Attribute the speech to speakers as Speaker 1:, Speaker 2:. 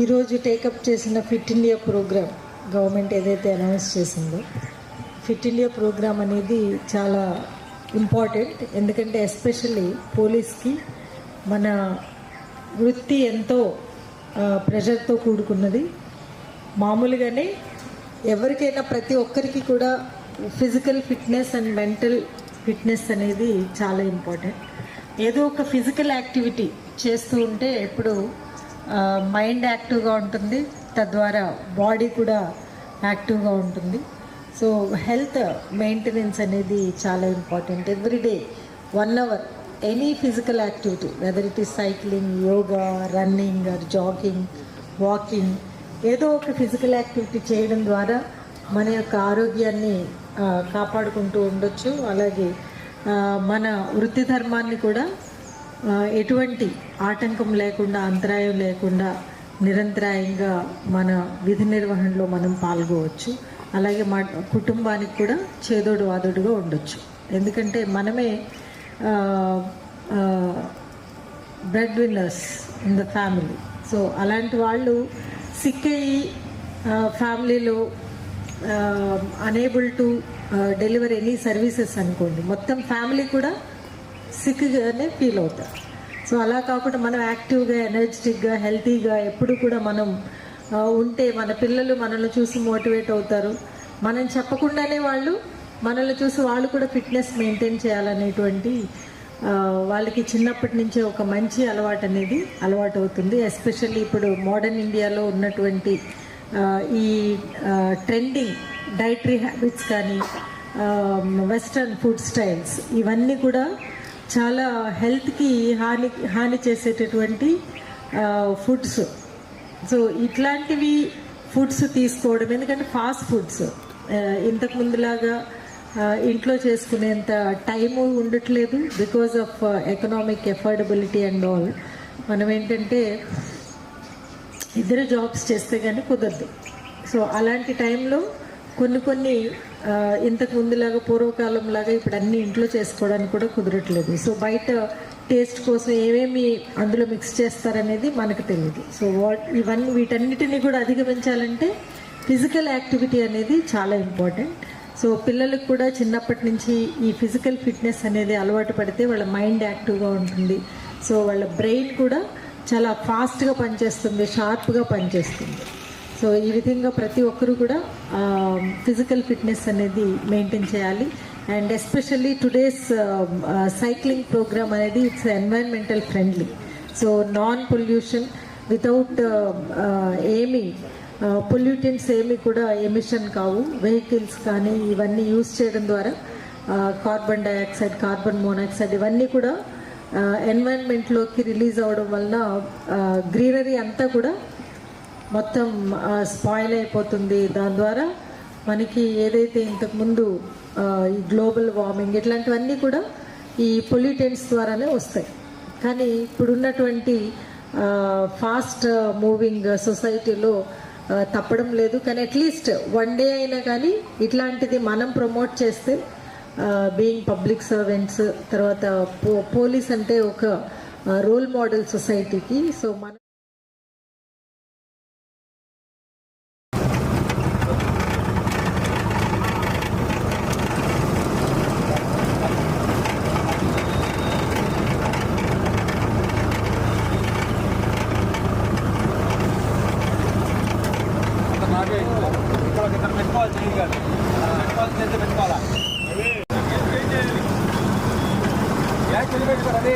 Speaker 1: ఈరోజు టేకప్ చేసిన fit India programme government ఏదైతే అనౌన్స్ చేసిందో ఫిట్ ఇండియా ప్రోగ్రామ్ అనేది చాలా ఇంపార్టెంట్. ఎందుకంటే ఎస్పెషల్లీ పోలీస్కి మన వృత్తి ఎంతో ప్రెషర్తో కూడుకున్నది. మామూలుగానే ఎవరికైనా ప్రతి ఒక్కరికి కూడా physical fitness and mental fitness అనేది చాలా ఇంపార్టెంట్. ఏదో ఒక ఫిజికల్ యాక్టివిటీ చేస్తూ ఉంటే ఎప్పుడు మైండ్ యాక్టివ్గా ఉంటుంది. తద్వారా బాడీ కూడా యాక్టివ్గా ఉంటుంది. సో హెల్త్ మెయింటెనెన్స్ అనేది చాలా important everyday one hour any physical activity whether it is cycling yoga running or jogging walking ఏదో ఒక ఫిజికల్ యాక్టివిటీ చేయడం ద్వారా మన యొక్క ఆరోగ్యాన్ని కాపాడుకుంటూ ఉండొచ్చు. అలాగే మన వృత్తి ధర్మాన్ని కూడా ఎటువంటి ఆటంకం లేకుండా అంతరాయం లేకుండా నిరంతరాయంగా మన విధి నిర్వహణలో మనం పాల్గొవచ్చు. అలాగే మా కుటుంబానికి కూడా చేదోడు వాదోడుగా ఉండొచ్చు. ఎందుకంటే మనమే bread winners in the family so అలాంటి వాళ్ళు సిక్ అయ్యి ఫ్యామిలీలో unable to deliver any services అనుకోండి. మొత్తం ఫ్యామిలీ కూడా సిక్గానే ఫీల్ అవుతారు సో అలా కాకుండా మనం యాక్టివ్గా ఎనర్జెటిక్గా హెల్తీగా ఎప్పుడు కూడా మనం ఉంటే మన పిల్లలు మనల్ని చూసి మోటివేట్ అవుతారు. మనం చెప్పకుండానే వాళ్ళు మనల్ని చూసి వాళ్ళు కూడా ఫిట్నెస్ మెయింటైన్ చేయాలనేటువంటి వాళ్ళకి చిన్నప్పటి నుంచే ఒక మంచి అలవాటు అనేది అలవాటు అవుతుంది. ఎస్పెషల్లీ ఇప్పుడు మోడర్న్ ఇండియాలో ఉన్నటువంటి ఈ ట్రెండింగ్ డైటరీ హ్యాబిట్స్ కానీ వెస్ట్రన్ ఫుడ్ స్టైల్స్ ఇవన్నీ కూడా చాలా హెల్త్కి హాని హాని చేసేటటువంటి ఫుడ్స్. సో ఇట్లాంటివి ఫుడ్స్ తీసుకోవడం. ఎందుకంటే ఫాస్ట్ ఫుడ్స్ ఇంతకు ముందులాగా ఇంట్లో చేసుకునేంత టైము ఉండట్లేదు because of economic affordability and all. మనం ఏంటంటే ఇద్దరు జాబ్స్ చేస్తే కానీ కుదరదు. సో అలాంటి టైంలో కొన్ని కొన్ని ఇంతకు ముందులాగా పూర్వకాలం లాగా ఇప్పుడు అన్ని ఇంట్లో చేసుకోవడానికి కూడా కుదరట్లేదు. సో బయట టేస్ట్ కోసం ఏమేమి అందులో మిక్స్ చేస్తారనేది మనకు తెలియదు సో వాట్ ఇవన్నీ వీటన్నిటిని కూడా అధిగమించాలంటే ఫిజికల్ యాక్టివిటీ అనేది చాలా ఇంపార్టెంట్ సో పిల్లలకు కూడా చిన్నప్పటి నుంచి ఈ ఫిజికల్ ఫిట్నెస్ అనేది అలవాటు పడితే వాళ్ళ మైండ్ యాక్టివ్గా ఉంటుంది. సో వాళ్ళ బ్రెయిన్ కూడా చాలా ఫాస్ట్గా పనిచేస్తుంది షార్ప్గా పనిచేస్తుంది. సో ఈ విధంగా ప్రతి ఒక్కరు కూడా ఫిజికల్ ఫిట్నెస్ అనేది మెయింటైన్ చేయాలి. And especially today's cycling programme అనేది it's environmental friendly so non pollution without ఏమీ పొల్యూటెంట్స్ ఏమి కూడా ఎమిషన్ కావు. వెహికల్స్ కానీ ఇవన్నీ యూజ్ చేయడం ద్వారా కార్బన్ డైఆక్సైడ్ కార్బన్ మోనాక్సైడ్ ఇవన్నీ కూడా ఎన్వైరన్మెంట్లోకి రిలీజ్ అవ్వడం వలన గ్రీనరీ అంతా కూడా మొత్తం స్పాయిల్ అయిపోతుంది. దాని ద్వారా మనకి ఏదైతే ఇంతకుముందు ఈ గ్లోబల్ వార్మింగ్ ఇట్లాంటివన్నీ కూడా ఈ పొల్యూటెంట్స్ ద్వారానే వస్తాయి. కానీ ఇప్పుడున్నటువంటి ఫాస్ట్ మూవింగ్ సొసైటీలో తప్పడం లేదు. కానీ అట్లీస్ట్ వన్ డే అయినా కానీ ఇట్లాంటిది మనం ప్రమోట్ చేస్తే బీయింగ్ పబ్లిక్ సర్వెంట్స్ తర్వాత పో పోలీస్ అంటే ఒక రోల్ మోడల్ సొసైటీకి సో మన
Speaker 2: నాకే ఇక్కడ ఒక ఇద్దరు పెట్టుకోవాలి చేయి కాదు పెట్టుకోవాలి చేస్తే పెట్టుకోవాలా యాక్చువల్లీ పెట్టుకోరు అది